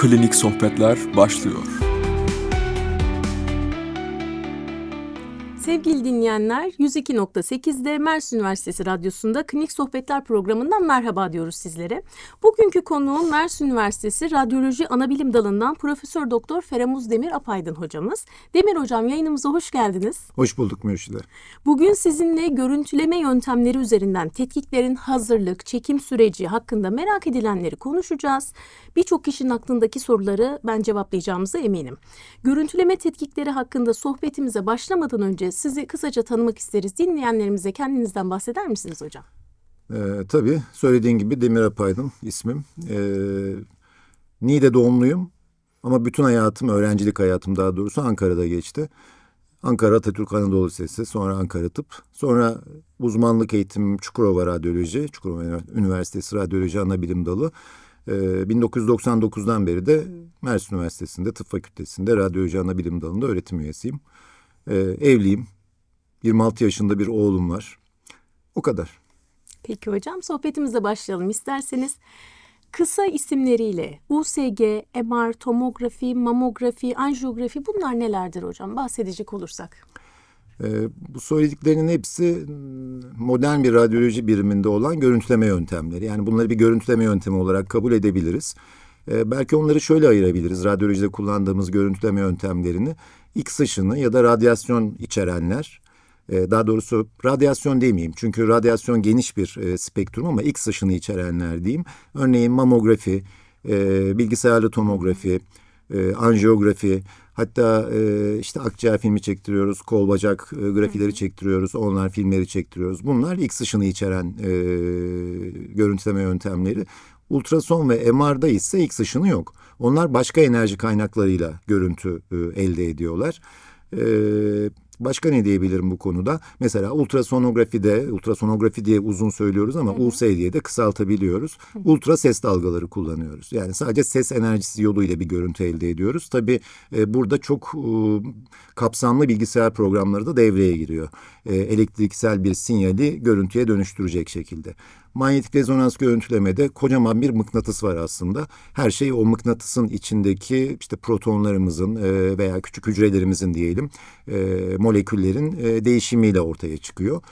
Klinik Sohbetler başlıyor. Sevgili dinleyenler, 102.8'de Mersin Üniversitesi Radyosu'nda Klinik Sohbetler programından merhaba diyoruz sizlere. Bugünkü konuğum Mersin Üniversitesi Radyoloji Anabilim Dalı'ndan Profesör Doktor Feramuz Demir Apaydın hocamız. Demir hocam yayınımıza hoş geldiniz. Hoş bulduk Mürşide. Bugün sizinle görüntüleme yöntemleri üzerinden tetkiklerin hazırlık, çekim süreci hakkında merak edilenleri konuşacağız. Birçok kişinin aklındaki soruları ben cevaplayacağımıza eminim. Görüntüleme tetkikleri hakkında sohbetimize başlamadan önce sizi kısaca tanımak isteriz. Dinleyenlerimize kendinizden bahseder misiniz hocam? Ee, tabii söylediğin gibi Demir Apaydın ismim. Ee, Niğde doğumluyum ama bütün hayatım, öğrencilik hayatım daha doğrusu Ankara'da geçti. Ankara Atatürk Anadolu Lisesi, sonra Ankara Tıp. Sonra uzmanlık eğitimim Çukurova Radyoloji, Çukurova Üniversitesi Radyoloji Anabilim Dalı. Ee, 1999'dan beri de Mersin Üniversitesi'nde Tıp Fakültesi'nde Radyoloji Anabilim Dalı'nda öğretim üyesiyim. Ee, evliyim. 26 yaşında bir oğlum var. O kadar. Peki hocam sohbetimize başlayalım isterseniz. Kısa isimleriyle USG, MR, tomografi, mamografi, anjiyografi bunlar nelerdir hocam bahsedecek olursak? Ee, bu söylediklerinin hepsi modern bir radyoloji biriminde olan görüntüleme yöntemleri. Yani bunları bir görüntüleme yöntemi olarak kabul edebiliriz. Ee, belki onları şöyle ayırabiliriz. Radyolojide kullandığımız görüntüleme yöntemlerini X ışını ya da radyasyon içerenler. Ee, daha doğrusu radyasyon demeyeyim. Çünkü radyasyon geniş bir e, spektrum ama X ışını içerenler diyeyim. Örneğin mamografi, e, bilgisayarlı tomografi, e, anjiyografi, hatta işte akciğer filmi çektiriyoruz, kol bacak grafileri çektiriyoruz, onlar filmleri çektiriyoruz. Bunlar X ışını içeren görüntüleme yöntemleri. Ultrason ve MR'da ise X ışını yok. Onlar başka enerji kaynaklarıyla görüntü elde ediyorlar. E, başka ne diyebilirim bu konuda? Mesela ultrasonografide, ultrasonografi diye uzun söylüyoruz ama hı hı. US diye de kısaltabiliyoruz. Hı. Ultra ses dalgaları kullanıyoruz. Yani sadece ses enerjisi yoluyla bir görüntü elde ediyoruz. Tabii e, burada çok e, kapsamlı bilgisayar programları da devreye giriyor. E, elektriksel bir sinyali görüntüye dönüştürecek şekilde manyetik rezonans görüntülemede kocaman bir mıknatıs var aslında. Her şey o mıknatısın içindeki işte protonlarımızın e, veya küçük hücrelerimizin diyelim e, moleküllerin değişimiyle ortaya çıkıyor.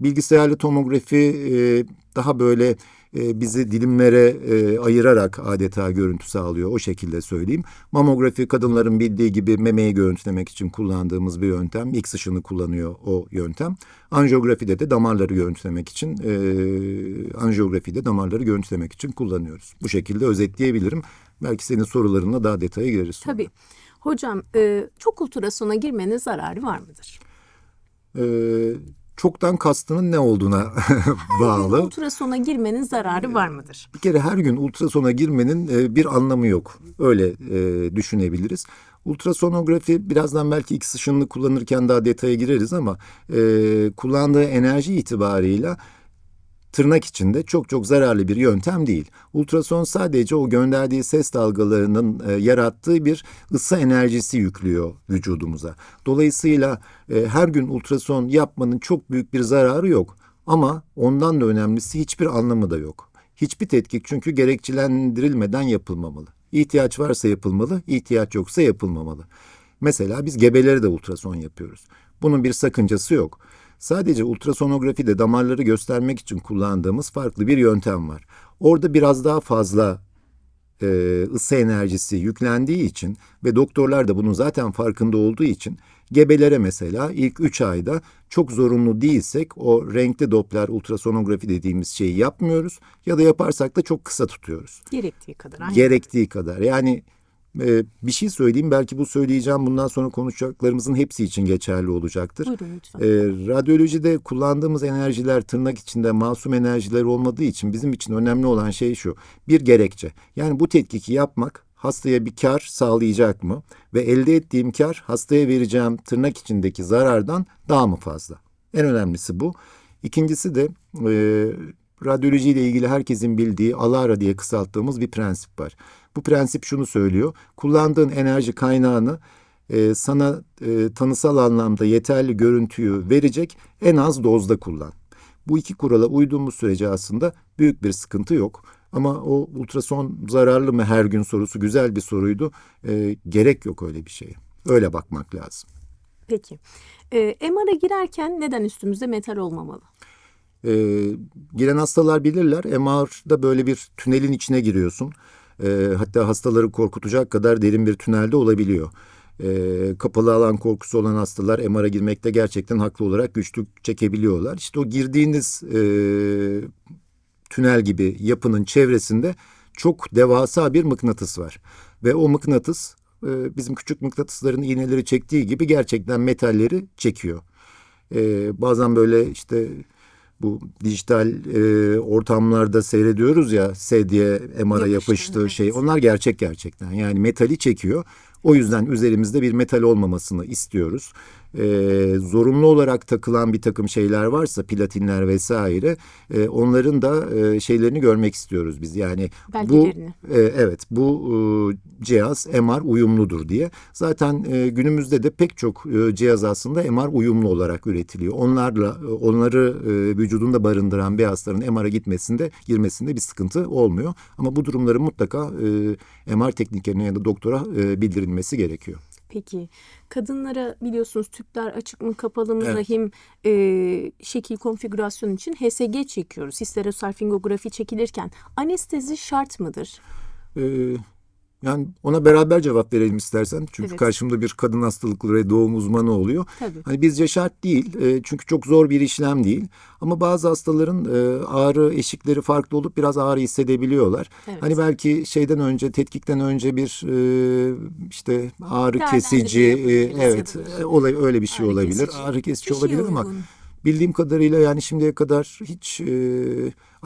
Bilgisayarlı tomografi daha böyle e, bizi dilimlere e, ayırarak adeta görüntü sağlıyor. O şekilde söyleyeyim. Mamografi kadınların bildiği gibi memeyi görüntülemek için kullandığımız bir yöntem. X ışını kullanıyor o yöntem. Anjiyografide de damarları görüntülemek için e, anjiyografide damarları görüntülemek için kullanıyoruz. Bu şekilde özetleyebilirim. Belki senin sorularınla daha detaya gireriz. Sonra. Tabii. Hocam e, çok ultrasona girmenin zararı var mıdır? Ee, çoktan kastının ne olduğuna bağlı. ultrasona girmenin zararı var mıdır? Bir kere her gün ultrasona girmenin e, bir anlamı yok. Öyle e, düşünebiliriz. Ultrasonografi birazdan belki X ışınını kullanırken daha detaya gireriz ama e, kullandığı enerji itibarıyla tırnak içinde çok çok zararlı bir yöntem değil. Ultrason sadece o gönderdiği ses dalgalarının e, yarattığı bir ısı enerjisi yüklüyor vücudumuza. Dolayısıyla e, her gün ultrason yapmanın çok büyük bir zararı yok. Ama ondan da önemlisi hiçbir anlamı da yok. Hiçbir tetkik çünkü gerekçelendirilmeden yapılmamalı. İhtiyaç varsa yapılmalı, ihtiyaç yoksa yapılmamalı. Mesela biz gebeleri de ultrason yapıyoruz. Bunun bir sakıncası yok. Sadece ultrasonografide damarları göstermek için kullandığımız farklı bir yöntem var. Orada biraz daha fazla e, ısı enerjisi yüklendiği için ve doktorlar da bunun zaten farkında olduğu için gebelere mesela ilk 3 ayda çok zorunlu değilsek o renkli Doppler ultrasonografi dediğimiz şeyi yapmıyoruz ya da yaparsak da çok kısa tutuyoruz. Gerektiği kadar. Aynen. Gerektiği kadar. Yani ee, bir şey söyleyeyim belki bu söyleyeceğim bundan sonra konuşacaklarımızın hepsi için geçerli olacaktır. Buyurun lütfen. Ee, radyolojide kullandığımız enerjiler tırnak içinde masum enerjiler olmadığı için bizim için önemli olan şey şu. Bir gerekçe. Yani bu tetkiki yapmak hastaya bir kar sağlayacak mı? Ve elde ettiğim kar hastaya vereceğim tırnak içindeki zarardan daha mı fazla? En önemlisi bu. İkincisi de e, radyoloji ile ilgili herkesin bildiği ALARA diye kısalttığımız bir prensip var. Bu prensip şunu söylüyor. Kullandığın enerji kaynağını e, sana e, tanısal anlamda yeterli görüntüyü verecek en az dozda kullan. Bu iki kurala uyduğumuz sürece aslında büyük bir sıkıntı yok. Ama o ultrason zararlı mı her gün sorusu güzel bir soruydu. Ee, gerek yok öyle bir şeye. Öyle bakmak lazım. Peki. E, MR'a girerken neden üstümüzde metal olmamalı? Ee, giren hastalar bilirler. MR'da böyle bir tünelin içine giriyorsun. Ee, hatta hastaları korkutacak kadar derin bir tünelde olabiliyor. Ee, kapalı alan korkusu olan hastalar MR'a girmekte gerçekten haklı olarak güçlük çekebiliyorlar. İşte o girdiğiniz e, tünel gibi yapının çevresinde çok devasa bir mıknatıs var. Ve o mıknatıs e, bizim küçük mıknatısların iğneleri çektiği gibi gerçekten metalleri çekiyor. E, bazen böyle işte bu dijital e, ortamlarda seyrediyoruz ya sedye MR'a Yapıştı, yapıştığı evet. şey onlar gerçek gerçekten yani metali çekiyor. O yüzden üzerimizde bir metal olmamasını istiyoruz. E, zorunlu olarak takılan bir takım şeyler varsa platinler vesaire e, onların da e, şeylerini görmek istiyoruz biz. Yani bu e, evet bu e, cihaz MR uyumludur diye. Zaten e, günümüzde de pek çok e, cihaz aslında MR uyumlu olarak üretiliyor. Onlarla e, onları e, vücudunda barındıran bir hastanın MR'a gitmesinde girmesinde bir sıkıntı olmuyor. Ama bu durumların mutlaka e, MR teknikerine ya da doktora e, bildirilmesi gerekiyor. Peki kadınlara biliyorsunuz tüpler açık mı kapalı mı Evet. rahim e, şekil konfigürasyonu için HSG çekiyoruz. Histerosalfingografi çekilirken anestezi şart mıdır? Ee, yani ona beraber cevap verelim istersen. Çünkü Evet. karşımda bir kadın hastalıkları ve doğum uzmanı oluyor. Tabii. Hani bizce şart değil. e, çünkü çok zor bir işlem değil. Ama bazı hastaların e, ağrı eşikleri farklı olup biraz ağrı hissedebiliyorlar. Evet. Hani belki şeyden önce, tetkikten önce bir e, işte ağrı kesici, e, evet e, olay öyle bir şey Ağrı olabilir. kesici. Ağrı kesici Kişiye olabilir ama uygun. Bildiğim kadarıyla yani şimdiye kadar hiç e,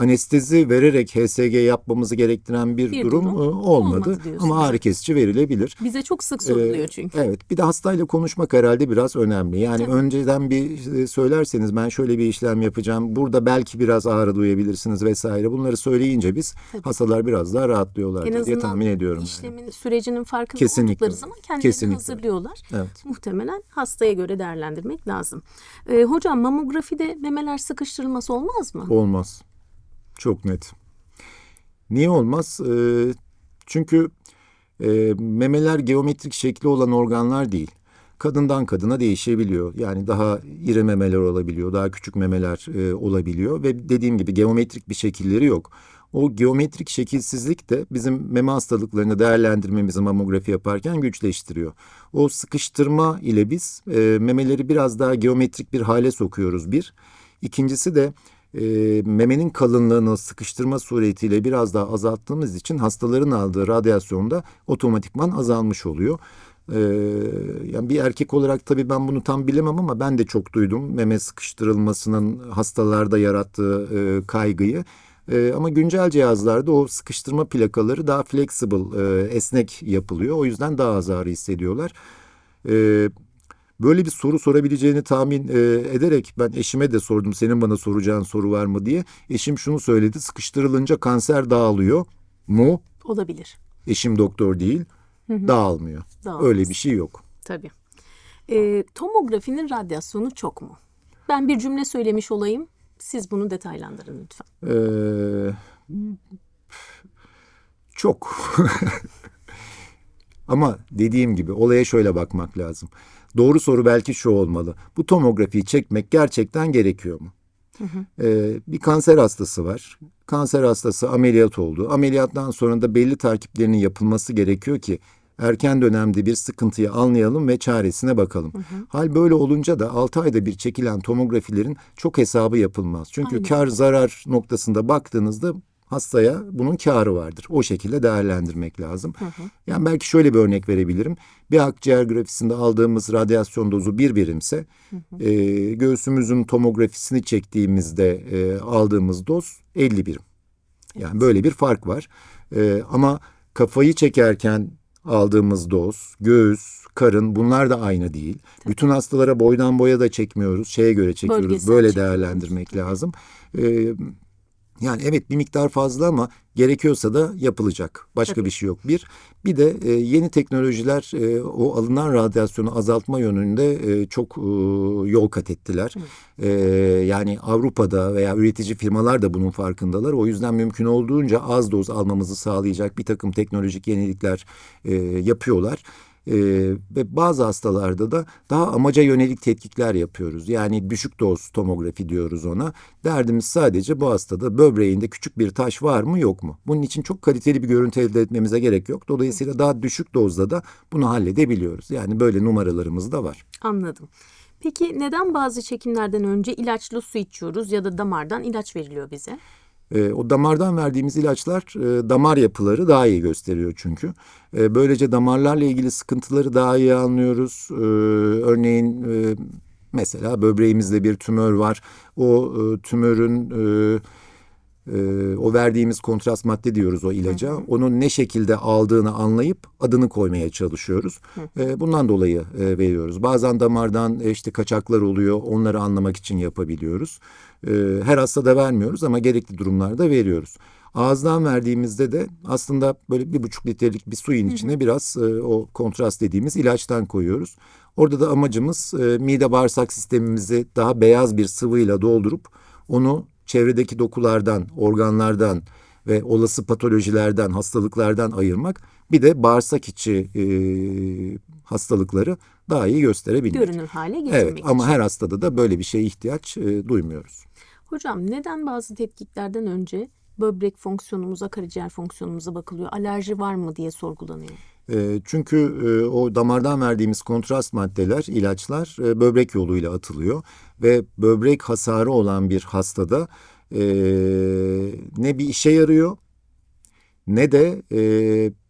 anestezi vererek HSG yapmamızı gerektiren bir, Bir durum, durum e, olmadı. Ama ağrı kesici verilebilir. Bize çok sık Ee, soruluyor çünkü. Evet bir de hastayla konuşmak herhalde biraz önemli. Yani Tabii. önceden bir e, söylerseniz ben şöyle bir işlem yapacağım. Burada belki biraz ağrı duyabilirsiniz vesaire. Bunları söyleyince biz Tabii. hastalar biraz daha rahatlıyorlar diye tahmin ediyorum. yani. işlemin sürecinin farkında Kesinlikle. oldukları zaman kendilerini Kesinlikle. hazırlıyorlar. Evet. Muhtemelen hastaya göre değerlendirmek lazım. Ee, hocam mamografide memeler sıkıştırılması olmaz mı? Olmaz. Çok net. Niye olmaz? Ee, çünkü e, memeler geometrik şekli olan organlar değil. Kadından kadına değişebiliyor. Yani daha iri memeler olabiliyor, daha küçük memeler e, olabiliyor ve dediğim gibi geometrik bir şekilleri yok. O geometrik şekilsizlik de bizim meme hastalıklarını değerlendirmemizi mamografi yaparken güçleştiriyor. O sıkıştırma ile biz e, memeleri biraz daha geometrik bir hale sokuyoruz bir. İkincisi de e, memenin kalınlığını sıkıştırma suretiyle biraz daha azalttığımız için hastaların aldığı radyasyon da otomatikman azalmış oluyor. Ee, yani bir erkek olarak tabii ben bunu tam bilemem ama ben de çok duydum meme sıkıştırılmasının hastalarda yarattığı e, kaygıyı. E, ama güncel cihazlarda o sıkıştırma plakaları daha flexible, e, esnek yapılıyor. O yüzden daha az ağrı hissediyorlar. E, Böyle bir soru sorabileceğini tahmin e, ederek ben eşime de sordum senin bana soracağın soru var mı diye. Eşim şunu söyledi sıkıştırılınca kanser dağılıyor mu? Olabilir. Eşim doktor değil dağılmıyor. Dağılmaz. Öyle bir şey yok. Tabii. Ee, tomografinin radyasyonu çok mu? Ben bir cümle söylemiş olayım. Siz bunu detaylandırın lütfen. Ee, çok. Ama dediğim gibi olaya şöyle bakmak lazım. Doğru soru belki şu olmalı. Bu tomografiyi çekmek gerçekten gerekiyor mu? Ee, bir kanser hastası var. Kanser hastası ameliyat oldu. Ameliyattan sonra da belli takiplerinin yapılması gerekiyor ki erken dönemde bir sıkıntıyı anlayalım ve çaresine bakalım. Hal böyle olunca da 6 ayda bir çekilen tomografilerin çok hesabı yapılmaz. Çünkü Aynen. kar zarar noktasında baktığınızda hastaya bunun karı vardır. O şekilde değerlendirmek lazım. Yani belki şöyle bir örnek verebilirim. Bir akciğer grafisinde aldığımız radyasyon dozu bir birimse e, göğsümüzün tomografisini çektiğimizde e, aldığımız doz 50 birim. Yani böyle bir fark var. E, ama kafayı çekerken aldığımız doz, göğüs, karın bunlar da aynı değil. Bütün hastalara boydan boya da çekmiyoruz. Şeye göre çekiyoruz. Bölgesel Böyle çekiyoruz. değerlendirmek lazım. E, Yani evet bir miktar fazla ama gerekiyorsa da yapılacak. Başka Tabii. bir şey yok. Bir, bir de e, yeni teknolojiler e, o alınan radyasyonu azaltma yönünde e, çok e, yol kat ettiler. E, yani Avrupa'da veya üretici firmalar da bunun farkındalar. O yüzden mümkün olduğunca az doz almamızı sağlayacak bir takım teknolojik yenilikler e, yapıyorlar. Ee, ve bazı hastalarda da daha amaca yönelik tetkikler yapıyoruz. Yani düşük doz tomografi diyoruz ona. Derdimiz sadece bu hastada böbreğinde küçük bir taş var mı yok mu? Bunun için çok kaliteli bir görüntü elde etmemize gerek yok. Dolayısıyla daha düşük dozda da bunu halledebiliyoruz. Yani böyle numaralarımız da var. Anladım. Peki neden bazı çekimlerden önce ilaçlı su içiyoruz ya da damardan ilaç veriliyor bize? E, o damardan verdiğimiz ilaçlar e, damar yapıları daha iyi gösteriyor çünkü. E, böylece damarlarla ilgili sıkıntıları daha iyi anlıyoruz. E, örneğin e, mesela böbreğimizde bir tümör var. O e, tümörün e, e, o verdiğimiz kontrast madde diyoruz o ilaca. Onun ne şekilde aldığını anlayıp adını koymaya çalışıyoruz. E, bundan dolayı e, veriyoruz. Bazen damardan e, işte kaçaklar oluyor. Onları anlamak için yapabiliyoruz. E, her hastada vermiyoruz ama gerekli durumlarda veriyoruz. Ağızdan verdiğimizde de aslında böyle bir buçuk litrelik bir suyun içine biraz e, o kontrast dediğimiz ilaçtan koyuyoruz. Orada da amacımız e, mide bağırsak sistemimizi daha beyaz bir sıvıyla doldurup onu çevredeki dokulardan, organlardan ve olası patolojilerden, hastalıklardan ayırmak. Bir de bağırsak içi e, hastalıkları daha iyi gösterebilmek. Görünür hale getirmek Evet ama için. her hastada da böyle bir şeye ihtiyaç e, duymuyoruz. Hocam neden bazı tetkiklerden önce böbrek fonksiyonumuza, karaciğer fonksiyonumuza bakılıyor? Alerji var mı diye sorgulanıyor. E, çünkü e, o damardan verdiğimiz kontrast maddeler, ilaçlar e, böbrek yoluyla atılıyor ve böbrek hasarı olan bir hastada e, ne bir işe yarıyor ne de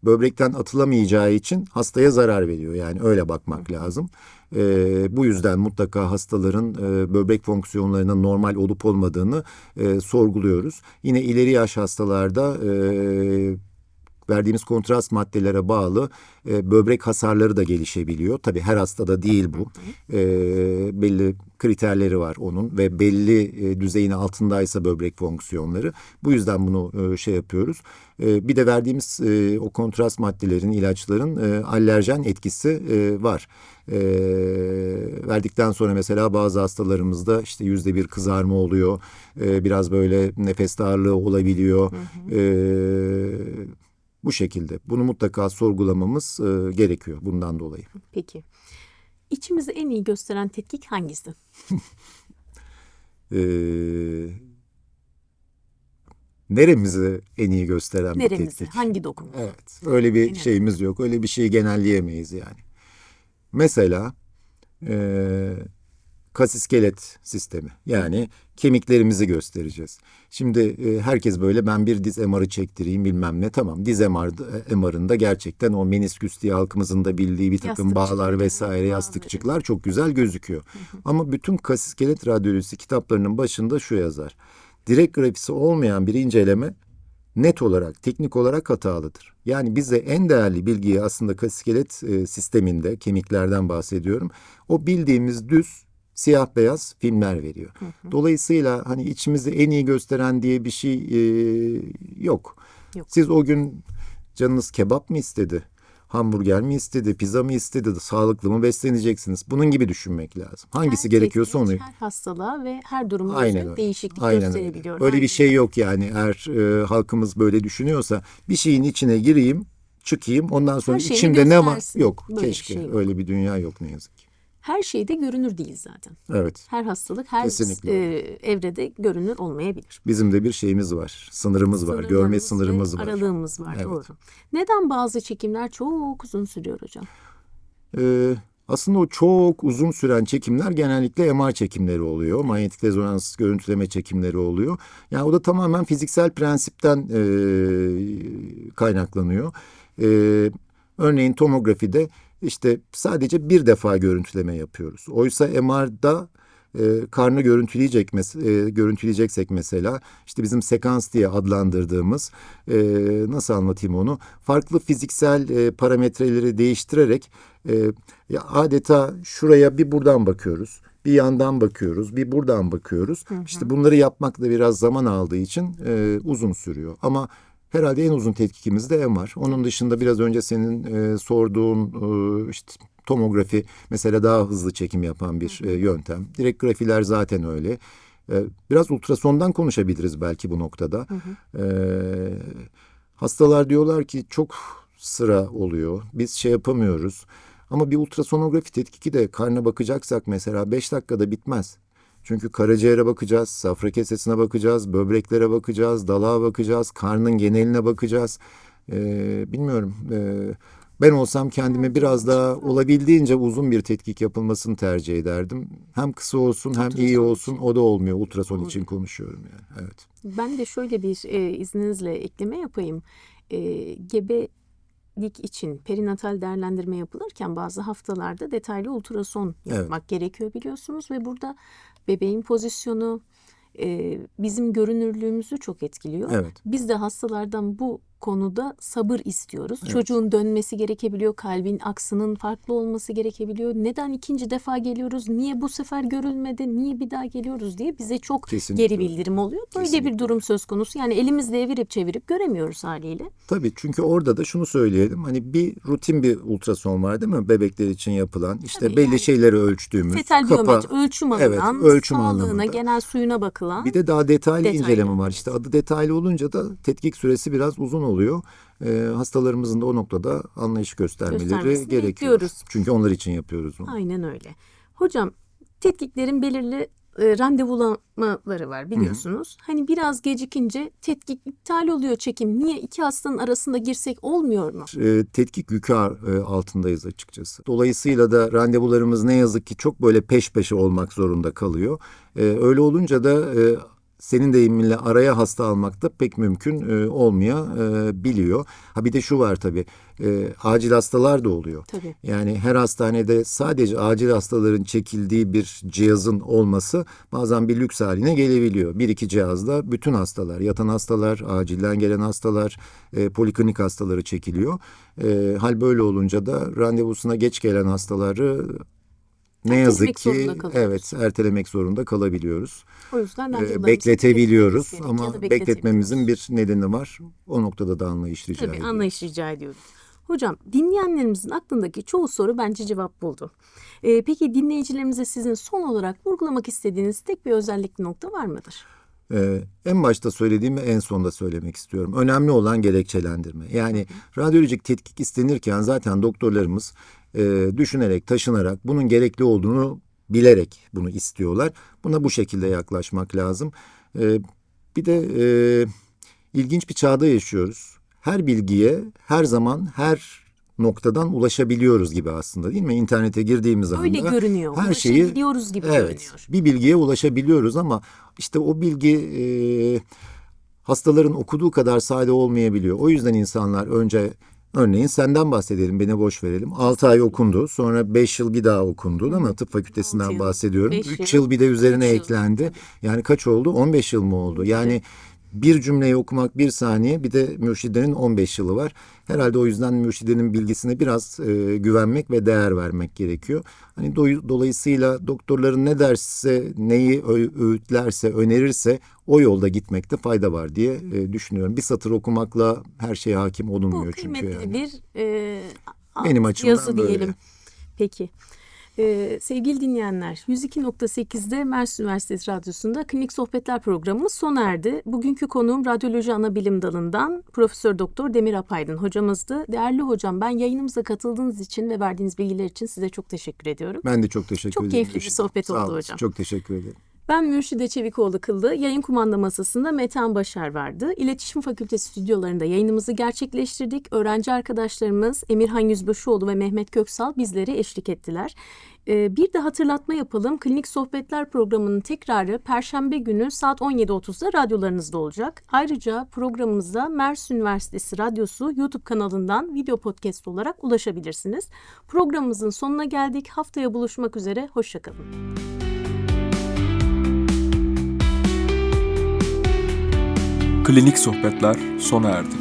böbrekten atılamayacağı için hastaya zarar veriyor. Yani öyle bakmak lazım. E, bu yüzden mutlaka hastaların e, böbrek fonksiyonlarının normal olup olmadığını e, sorguluyoruz. Yine ileri yaş hastalarda e, verdiğimiz kontrast maddelere bağlı e, böbrek hasarları da gelişebiliyor. Tabii her hastada değil bu. E, belli kriterleri var onun ve belli e, düzeyin altındaysa böbrek fonksiyonları. Bu yüzden bunu e, şey yapıyoruz. E, bir de verdiğimiz e, o kontrast maddelerin, ilaçların e, alerjen etkisi e, var. E, verdikten sonra mesela bazı hastalarımızda işte yüzde bir kızarma oluyor. E, biraz böyle nefes darlığı olabiliyor. E, bu şekilde. Bunu mutlaka sorgulamamız e, gerekiyor bundan dolayı. Peki. İçimizi en iyi gösteren tetkik hangisi? E, neremizi en iyi gösteren bir Neremizi? tetkik? Hangi dokumuz? Evet. Öyle bir Aynen. şeyimiz yok. Öyle bir şeyi genelleyemeyiz yani. Mesela e, kasiskelet sistemi. Yani kemiklerimizi göstereceğiz. Şimdi e, herkes böyle ben bir diz MR'ı çektireyim bilmem ne. Tamam diz MR'da, MR'ında gerçekten o menisküs diye halkımızın da bildiği bir takım bağlar vesaire yastıkçıklar çok güzel gözüküyor. Ama bütün kasiskelet radyolojisi kitaplarının başında şu yazar. Direkt grafisi olmayan bir inceleme net olarak, teknik olarak hatalıdır. Yani bize en değerli bilgiyi aslında kasiskelet e, sisteminde, kemiklerden bahsediyorum. O bildiğimiz düz siyah beyaz filmler veriyor. Dolayısıyla hani içimizi en iyi gösteren diye bir şey e, yok. Yok. Siz o gün canınız kebap mı istedi? Hamburger mi istedi, pizza mı istedi, sağlıklı mı besleneceksiniz? Bunun gibi düşünmek lazım. Hangisi Her gerekiyorsa onu Her hastalığa ve her duruma Aynen göre öyle. değişiklik Aynen gösterebiliyor. öyle. Öyle Aynen. bir şey yok yani eğer e, halkımız böyle düşünüyorsa bir şeyin içine gireyim, çıkayım ondan sonra içimde ne var? Yok Böyle keşke şey yok. öyle bir dünya yok ne yazık ki. Her şeyde görünür değil zaten. Evet Her hastalık her Kesinlikle e, evrede görünür olmayabilir. bizim de bir şeyimiz var, sınırımız var, görme sınırımız var. Aralığımız var Evet. doğru. Neden bazı çekimler çok uzun sürüyor hocam? Ee, aslında o çok uzun süren çekimler genellikle MR çekimleri oluyor. Manyetik rezonans görüntüleme çekimleri oluyor. Yani o da tamamen fiziksel prensipten e, kaynaklanıyor. E, örneğin tomografide işte sadece bir defa görüntüleme yapıyoruz. Oysa MR'da e, karnı görüntüleyecek mes- e, görüntüleyeceksek mesela işte bizim sekans diye adlandırdığımız e, nasıl anlatayım onu farklı fiziksel e, parametreleri değiştirerek e, ya adeta şuraya bir buradan bakıyoruz bir yandan bakıyoruz, bir buradan bakıyoruz. İşte bunları yapmak da biraz zaman aldığı için e, uzun sürüyor. Ama herhalde en uzun tetkikimiz de MR. Onun dışında biraz önce senin e, sorduğun e, işte tomografi mesela daha hızlı çekim yapan bir e, yöntem. Direkt grafiler zaten öyle. E, biraz ultrasondan konuşabiliriz belki bu noktada. E, hastalar diyorlar ki çok sıra oluyor. Biz şey yapamıyoruz. Ama bir ultrasonografi tetkiki de karna bakacaksak mesela 5 dakikada bitmez. Çünkü karaciğere bakacağız, safra kesesine bakacağız, böbreklere bakacağız, dalağa bakacağız, karnın geneline bakacağız. Ee, bilmiyorum. Ee, ben olsam kendime biraz daha olabildiğince uzun bir tetkik yapılmasını tercih ederdim. Hem kısa olsun hem iyi Ultrason olsun o da olmuyor. Ultrason için konuşuyorum yani. Evet. Ben de şöyle bir e, izninizle ekleme yapayım. E, gebelik için perinatal değerlendirme yapılırken bazı haftalarda detaylı ultrason Evet. yapmak gerekiyor biliyorsunuz ve burada bebeğin pozisyonu e, bizim görünürlüğümüzü çok etkiliyor. Evet. Biz de hastalardan bu konuda sabır istiyoruz. Evet. Çocuğun dönmesi gerekebiliyor, kalbin aksının farklı olması gerekebiliyor. Neden ikinci defa geliyoruz? Niye bu sefer görülmedi? Niye bir daha geliyoruz diye bize çok Kesinlikle. geri bildirim oluyor. Böyle Kesinlikle. bir durum söz konusu. Yani elimizle evirip çevirip göremiyoruz haliyle. Tabii çünkü orada da şunu söyleyelim. Hani bir rutin bir ultrason var değil mi? Bebekler için yapılan. İşte Tabii belli yani şeyleri ölçtüğümüz. Fetal kapa- biyometri ölçüm Evet, alınan, ölçüm sağlığına, anlamında. genel suyuna bakılan. Bir de daha detaylı, Detaylı. inceleme var. İşte adı detaylı olunca da tetkik süresi biraz uzun oluyor. Ee, hastalarımızın da o noktada anlayış göstermeleri gerekiyor. bekliyoruz. Çünkü onlar için yapıyoruz bunu. Aynen öyle. Hocam tetkiklerin belirli e, randevulamaları var biliyorsunuz. Hani biraz gecikince tetkik iptal oluyor çekim. Niye iki hastanın arasında girsek olmuyor mu? e, tetkik yükü e, altındayız açıkçası. Dolayısıyla da randevularımız ne yazık ki çok böyle peş peşe olmak zorunda kalıyor. E, öyle olunca da e, senin deyiminle araya hasta almak da pek mümkün e, olmayabiliyor. Ha bir de şu var tabii. e, acil hastalar da oluyor. Tabii. Yani her hastanede sadece acil hastaların çekildiği bir cihazın olması bazen bir lüks haline gelebiliyor. Bir iki cihazla bütün hastalar, yatan hastalar, acilden gelen hastalar, e, poliklinik hastaları çekiliyor. E, hal böyle olunca da randevusuna geç gelen hastaları ne yazık ki evet ertelemek zorunda kalabiliyoruz. O yüzden E, bekletebiliyoruz ama bekletmemizin bir nedeni var. O noktada da anlayış rica Tabii ediyoruz. anlayış rica ediyoruz. Hocam dinleyenlerimizin aklındaki çoğu soru bence cevap buldu. Ee, peki dinleyicilerimize sizin son olarak vurgulamak istediğiniz tek bir özellikli nokta var mıdır? Ee, en başta söylediğimi en sonda söylemek istiyorum. Önemli olan gerekçelendirme. Yani radyolojik tetkik istenirken zaten doktorlarımız e, düşünerek, taşınarak bunun gerekli olduğunu bilerek bunu istiyorlar. Buna bu şekilde yaklaşmak lazım. E, bir de e, ilginç bir çağda yaşıyoruz. Her bilgiye her zaman her noktadan ulaşabiliyoruz gibi aslında değil mi? İnternete girdiğimiz anda Öyle görünüyor. her şeyi Ulaşabiliyoruz gibi Evet, görünüyor. bir bilgiye ulaşabiliyoruz ama işte o bilgi e, hastaların okuduğu kadar sade olmayabiliyor. O yüzden insanlar önce örneğin senden bahsedelim, beni boş verelim. 6 ay okundu, sonra 5 yıl bir daha okundu mi? Tıp fakültesinden yıl, bahsediyorum. beş 3 yıl, yıl bir de üzerine yıl, eklendi. Yani kaç oldu? 15 yıl mı oldu? Yani bir cümleyi okumak bir saniye bir de mürşidenin 15 yılı var. Herhalde o yüzden mürşidenin bilgisine biraz e, güvenmek ve değer vermek gerekiyor. Hani doy- dolayısıyla doktorların ne derse, neyi öğütlerse, önerirse o yolda gitmekte fayda var diye e, düşünüyorum. Bir satır okumakla her şeye hakim Bu olunmuyor çünkü kıymetli yani. bir e, Benim açımdan yazı böyle. diyelim. Peki. Ee, sevgili dinleyenler, 102.8'de Mersin Üniversitesi Radyosu'nda Klinik Sohbetler programımız sona erdi. Bugünkü konuğum Radyoloji Anabilim Dalı'ndan Profesör Doktor Demir Apaydın hocamızdı. Değerli hocam, ben yayınımıza katıldığınız için ve verdiğiniz bilgiler için size çok teşekkür ediyorum. Ben de çok teşekkür Çok ederim. keyifli bir sohbet Sağ oldu hocam. Çok teşekkür ederim. Ben Mürşide Çevikoğlu Kıllı, yayın kumanda masasında Metehan Başar vardı. İletişim Fakültesi stüdyolarında yayınımızı gerçekleştirdik. Öğrenci arkadaşlarımız Emirhan Yüzbaşıoğlu ve Mehmet Köksal bizlere eşlik ettiler. Ee, bir de hatırlatma yapalım. Klinik Sohbetler programının tekrarı Perşembe günü saat 17.30'da radyolarınızda olacak. Ayrıca programımıza Mersin Üniversitesi Radyosu YouTube kanalından video podcast olarak ulaşabilirsiniz. Programımızın sonuna geldik. Haftaya buluşmak üzere. Hoşçakalın. Klinik sohbetler sona erdi.